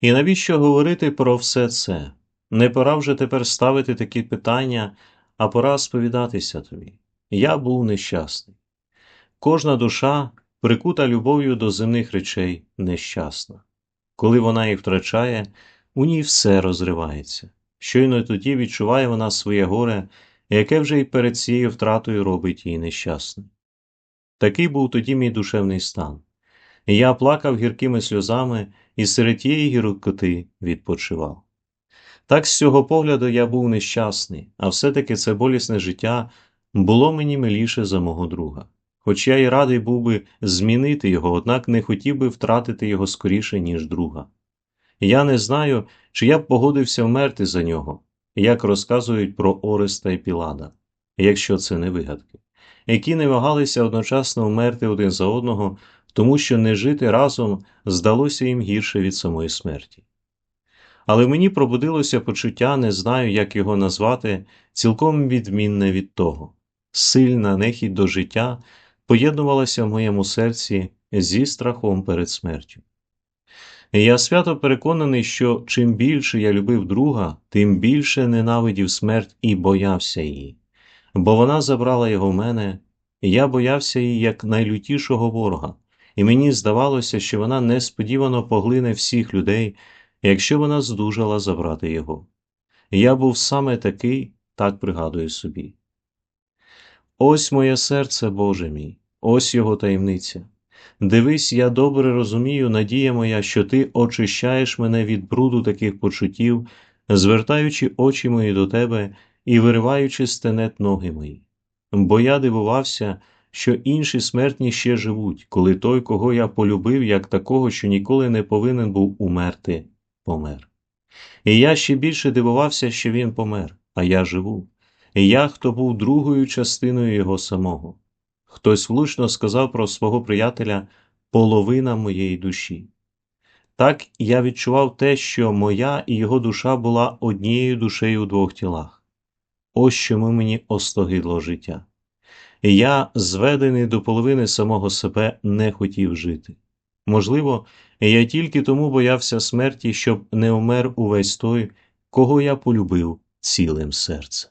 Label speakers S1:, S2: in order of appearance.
S1: І навіщо говорити про все це? Не пора вже тепер ставити такі питання, а пора сповідатися тобі. Я був нещасний. Кожна душа, прикута любов'ю до земних речей, нещасна. Коли вона їх втрачає, у ній все розривається. Щойно тоді відчуває вона своє горе, яке вже й перед цією втратою робить її нещасною. Такий був тоді мій душевний стан. Я плакав гіркими сльозами і серед тієї гіркоти відпочивав. Так з цього погляду я був нещасний, а все-таки це болісне життя було мені миліше за мого друга. Хоч я й радий був би змінити його, однак не хотів би втратити його скоріше, ніж друга. Я не знаю, чи я б погодився вмерти за нього, як розказують про Ореста і Пілада, якщо це не вигадки, які не вагалися одночасно вмерти один за одного, тому що не жити разом здалося їм гірше від самої смерті. Але мені пробудилося почуття, не знаю, як його назвати, цілком відмінне від того. Сильна нехідь до життя поєднувалася в моєму серці зі страхом перед смертю. Я свято переконаний, що чим більше я любив друга, тим більше ненавидів смерть і боявся її, бо вона забрала його в мене, і я боявся її як найлютішого ворога, і мені здавалося, що вона несподівано поглине всіх людей, якщо вона здужала забрати його. Я був саме такий, так пригадую собі. Ось моє серце, Боже мій, ось його таємниця. Дивись, я добре розумію, надія моя, що ти очищаєш мене від бруду таких почуттів, звертаючи очі мої до тебе і вириваючи стенет ноги мої. Бо я дивувався, що інші смертні ще живуть, коли той, кого я полюбив, як такого, що ніколи не повинен був умерти, помер. І я ще більше дивувався, що він помер, а я живу. І я, хто був другою частиною його самого. Хтось влучно сказав про свого приятеля половина моєї душі. Так я відчував те, що моя і його душа була однією душею у двох тілах. Ось чому мені остогидло життя. Я, зведений до половини самого себе, не хотів жити. Можливо, я тільки тому боявся смерті, щоб не умер увесь той, кого я полюбив цілим серцем.